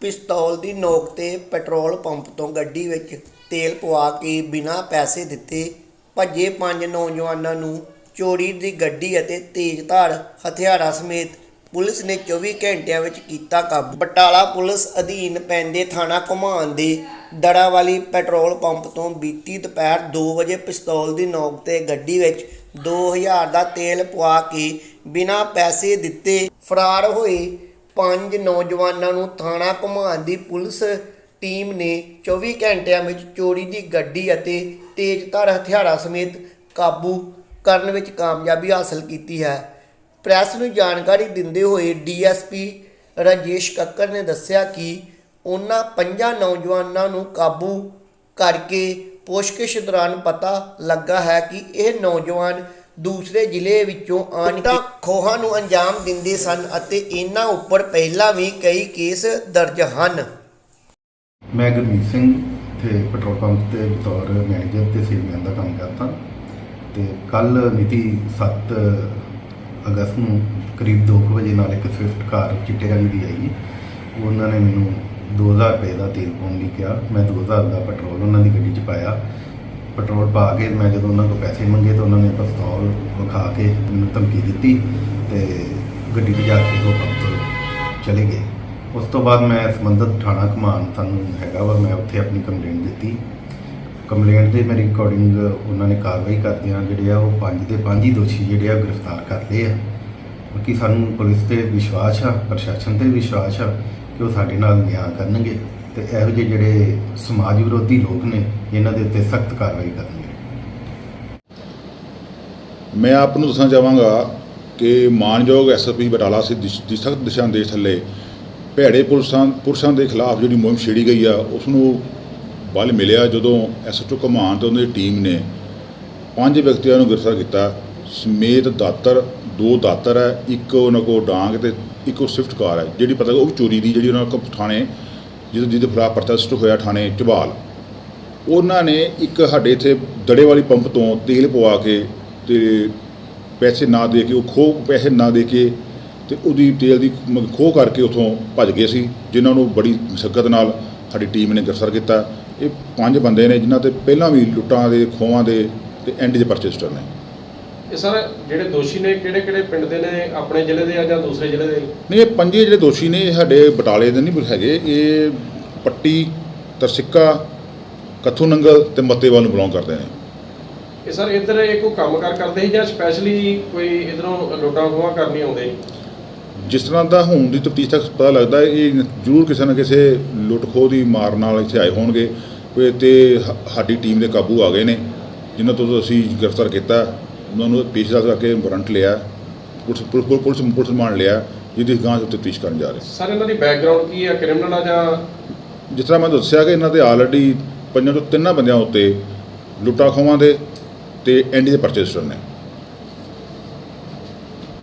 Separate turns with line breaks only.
ਪਿਸਤੌਲ ਦੀ ਨੋਕ ਤੇ ਪੈਟਰੋਲ ਪੰਪ ਤੋਂ ਗੱਡੀ ਵਿੱਚ ਤੇਲ ਪਵਾ ਕੇ ਬਿਨਾਂ ਪੈਸੇ ਦਿੱਤੇ ਭੱਜੇ ਪੰਜ ਨੌਜਵਾਨਾਂ ਨੂੰ ਚੋਰੀ ਦੀ ਗੱਡੀ ਅਤੇ ਤੇਜ਼ਧਾਰ ਹਥਿਆਰਾਂ ਸਮੇਤ ਪੁਲਿਸ ਨੇ 24 ਘੰਟਿਆਂ ਵਿੱਚ ਕੀਤਾ ਕਾਬੂ। ਬਟਾਲਾ ਪੁਲਿਸ ਅਧੀਨ ਪੈਂਦੇ ਥਾਣਾ ਘੁਮਾਨ ਦੇ ਦੜਾਵਾਲੀ ਪੈਟਰੋਲ ਪੰਪ ਤੋਂ ਬੀਤੀ ਦੁਪਹਿਰ 2 ਵਜੇ ਪਿਸਤੌਲ ਦੀ ਨੋਕ ਤੇ ਗੱਡੀ ਵਿੱਚ 2000 ਦਾ ਤੇਲ ਪਵਾ ਕੇ ਬਿਨਾਂ ਪੈਸੇ ਦਿੱਤੇ ਫਰਾਰ ਹੋਏ ਪੰਜ ਨੌਜਵਾਨਾਂ ਨੂੰ ਥਾਣਾ ਘੁਮਾਣ ਦੀ ਪੁਲਿਸ ਟੀਮ ਨੇ 24 ਘੰਟਿਆਂ ਵਿੱਚ ਚੋਰੀ ਦੀ ਗੱਡੀ ਅਤੇ ਤੇਜ਼ਧਾਰ ਹਥਿਆਰਾਂ ਸਮੇਤ ਕਾਬੂ ਕਰਨ ਵਿੱਚ ਕਾਮਯਾਬੀ ਹਾਸਲ ਕੀਤੀ ਹੈ। ਪ੍ਰੈਸ ਨੂੰ ਜਾਣਕਾਰੀ ਦਿੰਦੇ ਹੋਏ ਡੀਐਸਪੀ ਰਾਜੇਸ਼ ਕੱਕਰ ਨੇ ਦੱਸਿਆ ਕਿ ਉਹਨਾਂ ਪੰਜਾਂ ਨੌਜਵਾਨਾਂ ਨੂੰ ਕਾਬੂ ਕਰਕੇ ਪੁੱਛਗਿੱਛ ਦੌਰਾਨ ਪਤਾ ਲੱਗਾ ਹੈ ਕਿ ਇਹ ਨੌਜਵਾਨ ਦੂਸਰੇ ਜ਼ਿਲ੍ਹੇ ਵਿੱਚੋਂ ਆਣ ਕੇ ਖੋਹਾਂ ਨੂੰ ਅੰਜਾਮ ਦਿੰਦੇ ਸਨ ਅਤੇ ਇਹਨਾਂ ਉੱਪਰ ਪਹਿਲਾਂ ਵੀ ਕਈ ਕੇਸ ਦਰਜ ਹਨ।
ਮੈਂ ਗੁਰਮੀਤ ਸਿੰਘ ਤੇ ਪੈਟਰੋਲ ਪੰਪ ਤੇ ਬਤੌਰ ਮੈਨੇਜਰ ਤੇ ਸੇਲਮੈਨ ਦਾ ਕੰਮ ਕਰਦਾ। ਤੇ ਕੱਲ ਮਿਤੀ 7 ਅਗਸਤ ਨੂੰ ਕਰੀਬ 2 ਵਜੇ ਨਾਲ ਇੱਕ ਸਵਿਫਟ ਕਾਰ ਚਿੱਟੇ ਰੰਗ ਦੀ ਆਈ। ਉਹਨਾਂ ਨੇ ਮੈਨੂੰ 2000 ਰੁਪਏ ਦਾ ਤੇਲ ਪਾਉਣ ਲਈ ਕਿਹਾ। ਮੈਂ 2000 ਦਾ ਪੈਟਰੋਲ ਉਹਨਾਂ ਦੀ ਗੱਡੀ 'ਚ ਪਾਇਆ। ਪੈਟਰੋਲ ਪਾ ਕੇ ਮੈਂ ਜਦੋਂ ਉਹਨਾਂ ਕੋਲ ਪੈਸੇ ਮੰਗੇ ਤਾਂ ਉਹਨਾਂ ਨੇ ਪਿਸਤੌਲ ਵਿਖਾ ਕੇ ਮੈਨੂੰ ਧਮਕੀ ਦਿੱਤੀ ਤੇ ਗੱਡੀ 'ਤੇ ਜਾ ਕੇ ਉਹ ਪੰਪ ਤੋਂ ਚਲੇ ਗਏ। ਉਸ ਤੋਂ ਬਾਅਦ ਮੈਂ ਸੰਬੰਧਿਤ ਥਾਣਾ ਘਮਾਨ ਸਾਨੂੰ ਹੈਗਾ ਵਾ, ਮੈਂ ਉੱਥੇ ਆਪਣੀ ਕੰਪਲੇਂਟ ਦਿੱਤੀ। ਕੰਪਲੇਂਟ ਦੇ ਮੇਰੀ ਅਕੋਰਡਿੰਗ ਉਹਨਾਂ ਨੇ ਕਾਰਵਾਈ ਕਰਦਿਆਂ ਜਿਹੜੇ ਆ ਉਹ ਪੰਜ ਦੇ ਪੰਜ ਹੀ ਦੋਸ਼ੀ ਜਿਹੜੇ ਆ ਗ੍ਰਿਫਤਾਰ ਕਰ ਲਏ ਆ। ਕਿ ਸਾਨੂੰ ਪੁਲਿਸ ਤੇ ਵਿਸ਼ਵਾਸ ਆ, ਪ੍ਰਸ਼ਾਸਨ ਤੇ ਵਿਸ਼ਵਾਸ ਆ ਕਿ ਉਹ ਸਾਡੇ ਨਾਲ ਨਿਆਂ ਕਰਨਗੇ। ਤੇ ਇਹੋ ਜਿਹੇ ਜਿਹੜੇ ਸਮਾਜ ਵਿਰੋਧੀ ਲੋਕ ਨੇ, ਇਹਨਾਂ ਦੇ ਉੱਤੇ ਸਖਤ ਕਾਰਵਾਈ ਕਰਨਗੇ
ਮੈਂ ਆਪ ਨੂੰ ਦੱਸਣਾ ਚਾਹਾਂਗਾ ਕਿ ਮਾਨਯੋਗ ਐਸਐਸਪੀ ਬਟਾਲਾ ਸੀ ਦੀ ਸਖਤ ਦਿਸ਼ਾ ਨਿਰਦੇਸ਼ ਥੱਲੇ ਭੈੜੇ ਪੁਲਿਸਾਂ ਪੁਰਸ਼ਾਂ ਦੇ ਖਿਲਾਫ ਜਿਹੜੀ ਮੁਹਿੰਮ ਛੇੜੀ ਗਈ ਆ ਉਸ ਨੂੰ ਬਲ ਮਿਲਿਆ ਜਦੋਂ ਐਸਐਚਓ ਕਮਾਨ ਤੇ ਉਹਨਾਂ ਦੀ ਟੀਮ ਨੇ ਪੰਜ ਵਿਅਕਤੀਆਂ ਨੂੰ ਗ੍ਰਿਫਤਾਰ ਕੀਤਾ। ਸਮੇਤ ਦਾਤਰ, ਦੋ ਦਾਤਰ ਹੈ, ਇੱਕ ਉਹਨਾਂ ਕੋਲ ਡਾਂਗ ਤੇ ਇੱਕ ਉਹ ਸਵਿਫਟ ਕਾਰ ਹੈ, ਜਿਹੜੀ ਪਤਾ ਉਹ ਚੋਰੀ ਦੀ ਜਿਹੜੀ ਉਹਨਾਂ ਕੋਲ ਥਾਣੇ ਜਿਹਦੇ ਜਿਹਦੇ ਖਿਲਾਫ ਪਰਚਾ ਰਜਿਸਟਰ ਹੋਇਆ ਥਾਣੇ ਝਬਾਲ। ਉਹਨਾਂ ਨੇ ਇੱਕ ਸਾਡੇ ਇੱਥੇ ਦੜੇ ਵਾਲੀ ਪੰਪ ਤੋਂ ਤੇਲ ਪਵਾ ਕੇ ਤੇ ਪੈਸੇ ਨਾ ਦੇ ਕੇ, ਉਹ ਖੋਹ ਪੈਸੇ ਨਾ ਦੇ ਕੇ ਤੇ ਉਹਦੀ ਤੇਲ ਦੀ ਖੋਹ ਕਰਕੇ ਉਥੋਂ ਭੱਜ ਗਏ ਸੀ, ਜਿਨ੍ਹਾਂ ਨੂੰ ਬੜੀ ਮੁਸ਼ਕਲ ਨਾਲ ਸਾਡੀ ਟੀਮ ਨੇ ਗ੍ਰਿਫਤਾਰ ਕੀਤਾ। ਇਹ ਪੰਜ ਬੰਦੇ ਨੇ ਜਿਨ੍ਹਾਂ ਤੇ ਪਹਿਲਾਂ ਵੀ ਲੁੱਟਾਂ ਦੇ, ਖੋਹਾਂ ਦੇ ਤੇ ਐਂਡ ਦੇ ਪਰਚੇ ਨੇ।
ਇਹ ਸਰ ਜਿਹੜੇ ਦੋਸ਼ੀ ਨੇ ਕਿਹੜੇ ਕਿਹੜੇ ਪਿੰਡ ਦੇ ਨੇ? ਆਪਣੇ ਜ਼ਿਲ੍ਹੇ ਦੇ ਆ ਜਾਂ ਦੂਸਰੇ ਜ਼ਿਲ੍ਹੇ ਦੇ?
ਨਹੀਂ ਇਹ ਪੰਜੇ ਜਿਹੜੇ ਦੋਸ਼ੀ ਨੇ ਇਹ ਸਾਡੇ ਬਟਾਲੇ ਦੇ ਨਹੀਂ ਹੈਗੇ। ਇਹ ਪੱਟੀ ਤਰਸਿੱਕਾ ਕੱਥੂ ਨੰਗਲ ਤੇ ਮੱਤੇਵਾਲ ਨੂੰ ਬਿਲੋਂਗ ਕਰਦੇ ਨੇ।
ਇਹ ਸਰ ਇੱਧਰ ਇਹ ਕੋਈ ਕੰਮਕਾਰ ਕਰਦੇ ਸੀ ਜਾਂ ਸਪੈਸ਼ਲੀ ਕੋਈ ਇਧਰੋਂ ਲੁੱਟਾਂ ਖੋਹਾਂ ਕਰਨੀ ਆਉਂਦੇ
ਜਿਸ ਤਰ੍ਹਾਂ ਦਾ ਹੁਣ ਦੀ ਤਫਤੀਸ਼ ਤੱਕ ਪਤਾ ਲੱਗਦਾ ਇਹ ਜ਼ਰੂਰ ਕਿਸੇ ਨਾ ਕਿਸੇ ਲੁੱਟ ਖੋਹ ਦੀ ਮਾਰ ਨਾਲ ਇੱਥੇ ਆਏ ਹੋਣਗੇ। ਕੋਈ ਤੇ ਸਾਡੀ ਟੀਮ ਦੇ ਕਾਬੂ ਆ ਗਏ ਨੇ। ਜਿਨ੍ਹਾਂ ਤੋਂ ਅਸੀਂ ਗ੍ਰਿਫਤਾਰ ਕੀਤਾ। ਉਹਨਾਂ ਨੂੰ ਪੇਸ਼ਦਾਰ ਕਰਕੇ ਵਾਰੰਟ ਲਿਆ ਪੁਲਿਸ ਪੁਲਿਸ ਪੁਲਿਸ ਪੁਲਿਸ ਮਾਨ ਲਿਆ ਜਿਹਦੀ ਗਾਂਹ ਤਫਤੀਸ਼ ਕਰਨ ਜਾ ਰਹੇ।
ਸਰ ਇਹਨਾਂ ਦੀ ਬੈਕਗ੍ਰਾਉਂਡ ਕੀ ਆ ਕ੍ਰਿਮੀਨਲ ਆ ਜਾਂ
ਜਿਸ ਤਰ੍ਹਾਂ ਮੈਂ ਦੱਸਿਆ ਕਿ ਇਹਨਾਂ ਦੇ ਆਲਰੇਡੀ ਪੰਜਾਂ ਤੋਂ ਤਿੰਨਾਂ ਬੰਦਿਆਂ ਉੱਤੇ ਲੁੱਟਾਂ ਖੋਹਾਂ ਦੇ ਤੇ ਐਂਡੀ ਦੇ ਪਰਚੇ ਰਜਿਸਟਰ ਨੇ।